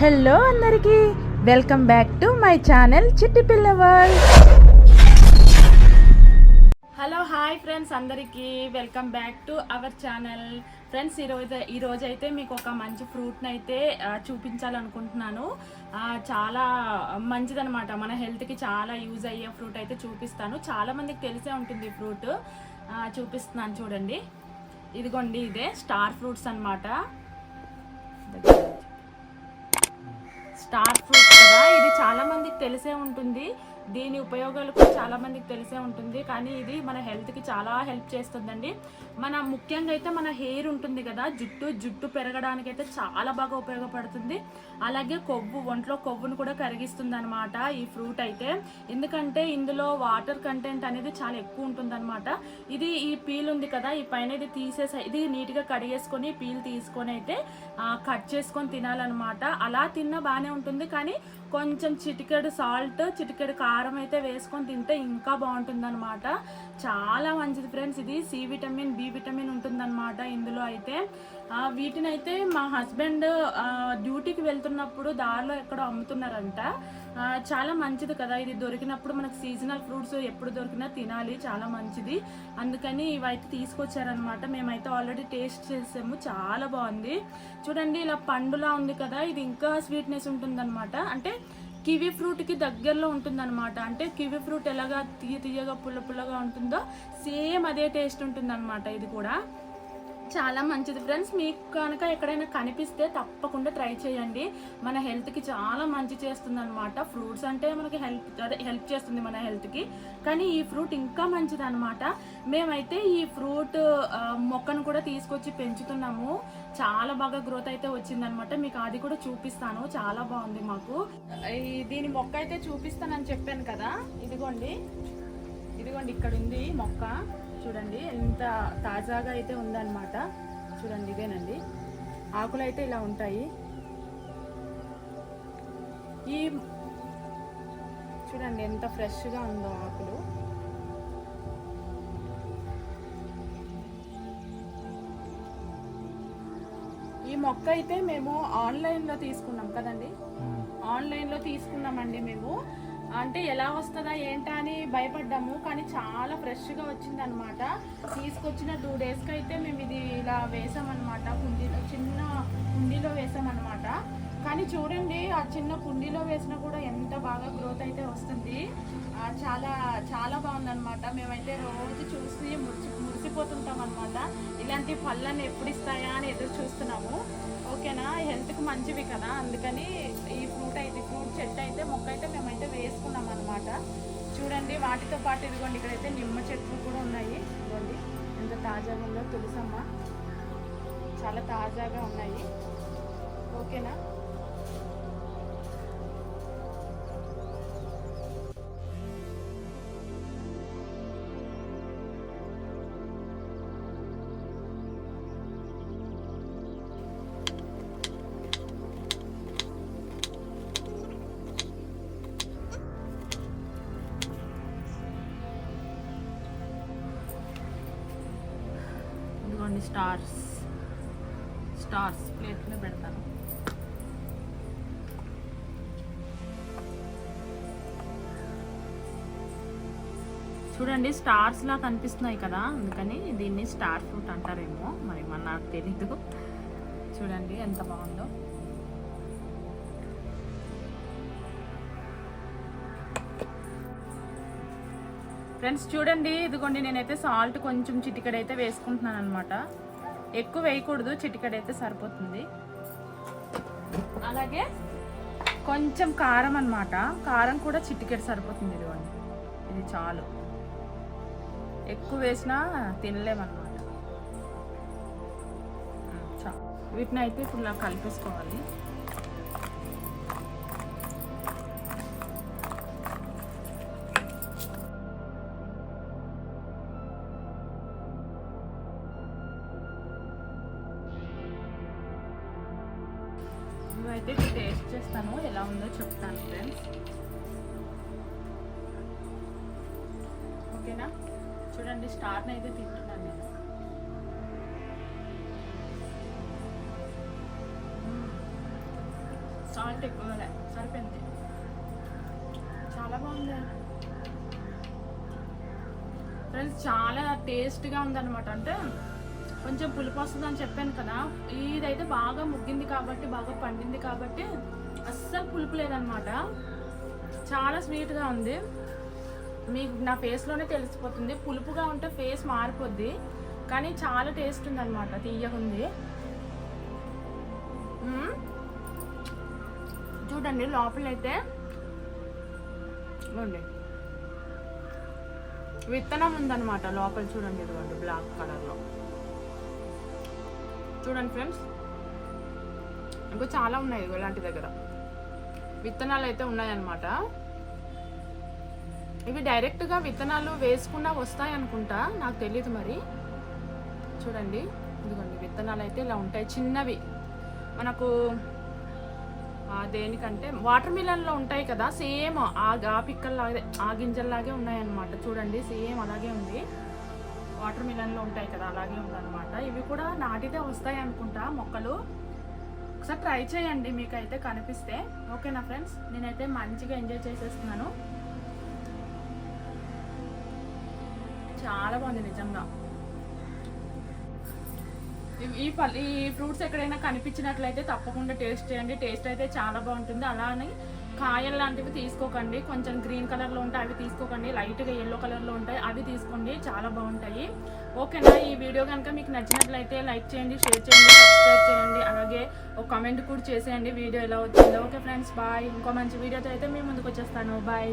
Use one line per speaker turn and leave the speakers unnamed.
Hello అందరికీ welcome back to my channel చిట్టి పిల్లవాల్ హలో హాయ్ ఫ్రెండ్స్ అందరికీ welcome back to our channel. Friends ఈరోజు ఈరోజు అయితే మీకు ఒక మంచి ఫ్రూట్ని అయితే చూపించాలనుకుంటున్నాను. చాలా మంచిదనమాట మన హెల్త్కి చాలా యూజ్ అయ్యే ఫ్రూట్ అయితే చూపిస్తాను. చాలా మందికి తెలిసే ఉంటుంది ఈ ఫ్రూట్. చూపిస్తున్నాను చూడండి. ఇదిగోండి ఇదే స్టార్ ఫ్రూట్స్ అన్నమాట. స్టార్ ఫ్రూట్ కదా? ఇది చాలా మందికి తెలిసే ఉంటుంది. దీని ఉపయోగాలు కూడా చాలా మందికి తెలిసే ఉంటుంది. కానీ ఇది మన హెల్త్కి చాలా హెల్ప్ చేస్తుందండి. మన ముఖ్యంగా అయితే మన హెయిర్ ఉంటుంది కదా జుట్టు జుట్టు పెరగడానికి అయితే చాలా బాగా ఉపయోగపడుతుంది. అలాగే కొవ్వు ఒంట్లో కొవ్వును కూడా కరిగిస్తుంది అనమాట ఈ ఫ్రూట్ అయితే. ఎందుకంటే ఇందులో వాటర్ కంటెంట్ అనేది చాలా ఎక్కువ ఉంటుంది ఇది ఈ పీల్ ఉంది కదా ఈ పైన ఇది తీసేసి ఇది నీట్గా కడిగేసుకొని పీల్ తీసుకొని అయితే కట్ చేసుకొని తినాలన్నమాట. అలా తిన్నా బాగానే ఉంటుంది. కానీ కొంచెం చిటికెడు సాల్ట్ చిటికెడు కారం అయితే వేసుకొని తింటే ఇంకా బాగుంటుంది అనమాట చాలా మంచిది ఫ్రెండ్స్ ఇది సి విటమిన్ బి విటమిన్ ఉంటుందన్నమాట ఇందులో అయితే. వీటిని అయితే మా హస్బెండ్ డ్యూటీకి వెళ్తున్నప్పుడు దారిలో ఎక్కడో అమ్ముతున్నారంట. చాలా మంచిది కదా ఇది దొరికినప్పుడు మనకు సీజనల్ ఫ్రూట్స్ ఎప్పుడు దొరికినా తినాలి చాలా మంచిది. అందుకని ఇవైతే తీసుకొచ్చారనమాట మేమైతే ఆల్రెడీ టేస్ట్ చేసాము చాలా బాగుంది. చూడండి ఇలా పండులా ఉంది కదా ఇది ఇంకా స్వీట్నెస్ ఉంటుందన్నమాట. అంటే కివి ఫ్రూట్కి దగ్గరలో ఉంటుందన్నమాట. అంటే కివి ఫ్రూట్ ఎలాగా తీయ తీయగా పుల్ల పుల్లగా ఉంటుందో సేమ్ అదే టేస్ట్ ఉంటుందన్నమాట ఇది కూడా. చాలా మంచిది. ఫ్రెండ్స్ మీకు కనుక ఎక్కడైనా కనిపిస్తే తప్పకుండా ట్రై చేయండి. మన హెల్త్కి చాలా మంచి చేస్తుంది అనమాట ఫ్రూట్స్ అంటే మనకి హెల్ప్ అదే హెల్ప్ చేస్తుంది మన హెల్త్కి కానీ ఈ ఫ్రూట్ ఇంకా మంచిది అనమాట మేమైతే ఈ ఫ్రూట్ మొక్కను కూడా తీసుకొచ్చి పెంచుతున్నాము. చాలా బాగా గ్రోత్ అయితే వచ్చిందనమాట మీకు అది కూడా చూపిస్తాను. చాలా బాగుంది మాకు. ఈ దీని మొక్క అయితే చూపిస్తానని చెప్పాను కదా. ఇదిగోండి. ఇదిగోండి ఇక్కడ ఉంది మొక్క. చూడండి ఎంత తాజాగా అయితే ఉందన్నమాట. చూడండి ఇదేనండి. ఆకులు అయితే ఇలా ఉంటాయి. ఈ చూడండి ఎంత ఫ్రెష్గా ఉందో ఆకులు. ఈ మొక్క అయితే మేము ఆన్లైన్లో తీసుకున్నాం కదండి. ఆన్లైన్లో తీసుకున్నామండి మేము. అంటే ఎలా వస్తుందా ఏంటా అని భయపడ్డాము కానీ చాలా ఫ్రెష్గా వచ్చింది అనమాట తీసుకొచ్చిన టూ డేస్కి అయితే మేము ఇది ఇలా వేసామన్నమాట కుండీలో చిన్న కుండీలో వేసామన్నమాట. కానీ చూడండి ఆ చిన్న కుండీలో వేసినా కూడా ఎంత బాగా గ్రోత్ అయితే వస్తుంది. చాలా చాలా బాగుందన్నమాట. మేమైతే రోజు చూసి మురిసి మురిసిపోతుంటాం అనమాట ఇలాంటి పళ్ళని ఎప్పుడు ఇస్తాయా అని ఎదురు చూస్తున్నాము. ఓకేనా? హెల్త్కి మంచివి కదా? అందుకని ఈ ఫ్రూట్ అయితే ఫ్రూట్ చెట్టు అయితే మొక్క అయితే మేమైతే వేసుకున్నాం అనమాట చూడండి వాటితో పాటు ఇదిగోండి ఇక్కడైతే నిమ్మ చెట్లు కూడా ఉన్నాయి. ఇదిగోండి ఎంత తాజాగా ఉందో తులసమ్మ? చాలా తాజాగా ఉన్నాయి. ఓకేనా? ఇదిగోండి స్టార్స్ స్టార్స్ ప్లేట్లో పెడతాను. చూడండి స్టార్స్ లా కనిపిస్తున్నాయి కదా అందుకని దీన్ని స్టార్ ఫ్రూట్ అంటారేమో మరి మన నాకు తెలీదు. చూడండి ఎంత బాగుందో. ఫ్రెండ్స్ చూడండి ఇదిగోండి నేనైతే సాల్ట్ కొంచెం చిటికడైతే వేసుకుంటున్నాను అనమాట ఎక్కువ వేయకూడదు చిటికడైతే సరిపోతుంది. అలాగే కొంచెం కారం అనమాట కారం కూడా చిటికెడు సరిపోతుంది ఇదిగోండి. ఇది చాలు. ఎక్కువ వేసినా తినలేమన్నమాట. చా వీటిని అయితే ఇప్పుడు నాకు కలిపేసుకోవాలి. ఇవైతే టేస్ట్ చేస్తాను. ఎలా ఉందో చెప్తాను ఫ్రెండ్స్ ఓకేనా చూడండి స్టార్ని అయితే తింటున్నాను నేను. సాల్ట్ సాల్ట్ ఎక్కువ సరిపోయింది. చాలా బాగుంది. ఫ్రెండ్స్ చాలా టేస్ట్గా ఉందన్నమాట. అంటే కొంచెం పులుపు వస్తుంది అని చెప్పాను కదా ఇదైతే బాగా ముగ్గింది కాబట్టి బాగా పండింది కాబట్టి అస్సలు పులుపు లేదనమాట. చాలా స్వీట్గా ఉంది. మీకు నా ఫేస్లోనే తెలిసిపోతుంది. పులుపుగా ఉంటే ఫేస్ మారిపోద్ది కానీ చాలా టేస్ట్ ఉందన్నమాట తీయగుంది. చూడండి లోపలైతే ఉండే విత్తనం ఉందన్నమాట లోపల చూడండి ఇదిగోండి బ్లాక్ కలర్లో చూడండి ఫ్రెండ్స్. ఇంకా చాలా ఉన్నాయి ఇలాంటి దగ్గర. విత్తనాలు అయితే ఉన్నాయన్నమాట. ఇవి డైరెక్ట్గా విత్తనాలు వేసుకున్నా వస్తాయి అనుకుంటా నాకు తెలియదు మరి. చూడండి ఇదిగోండి విత్తనాలు అయితే ఇలా ఉంటాయి చిన్నవి. మనకు దేనికంటే వాటర్ మిలన్లో ఉంటాయి కదా సేమ్ ఆ ఆ పిక్కల్లాగే ఆ గింజల్లాగే ఉన్నాయన్నమాట. చూడండి సేమ్ అలాగే ఉంది. వాటర్ మిలన్లో ఉంటాయి కదా అలాగే ఉందన్నమాట. ఇవి కూడా నాటితే వస్తాయి అనుకుంటా మొక్కలు. ఒకసారి ట్రై చేయండి మీకు అయితే కనిపిస్తే. ఓకేనా ఫ్రెండ్స్? నేనైతే మంచిగా ఎంజాయ్ చేసేస్తున్నాను. చాలా బాగుంది నిజంగా. ఈ పల్ ఈ ఫ్రూట్స్ ఎక్కడైనా కనిపించినట్లయితే తప్పకుండా టేస్ట్ చేయండి. టేస్ట్ అయితే చాలా బాగుంటుంది. అలానే కాయలు లాంటివి తీసుకోకండి. కొంచెం గ్రీన్ కలర్లో ఉంటాయి అవి తీసుకోకండి. లైట్గా ఎల్లో కలర్లో ఉంటాయి అవి తీసుకోండి. చాలా బాగుంటాయి. ఓకేనా? ఈ వీడియో కనుక మీకు నచ్చినట్లయితే లైక్ చేయండి షేర్ చేయండి సబ్స్క్రైబ్ చేయండి. అలాగే ఒక కామెంట్ కూడా చేసేయండి. వీడియో ఎలా వచ్చిందో. Okay friends bye. ఇంకో మంచి వీడియోతో అయితే మీ ముందుకు వచ్చేస్తాను. బాయ్.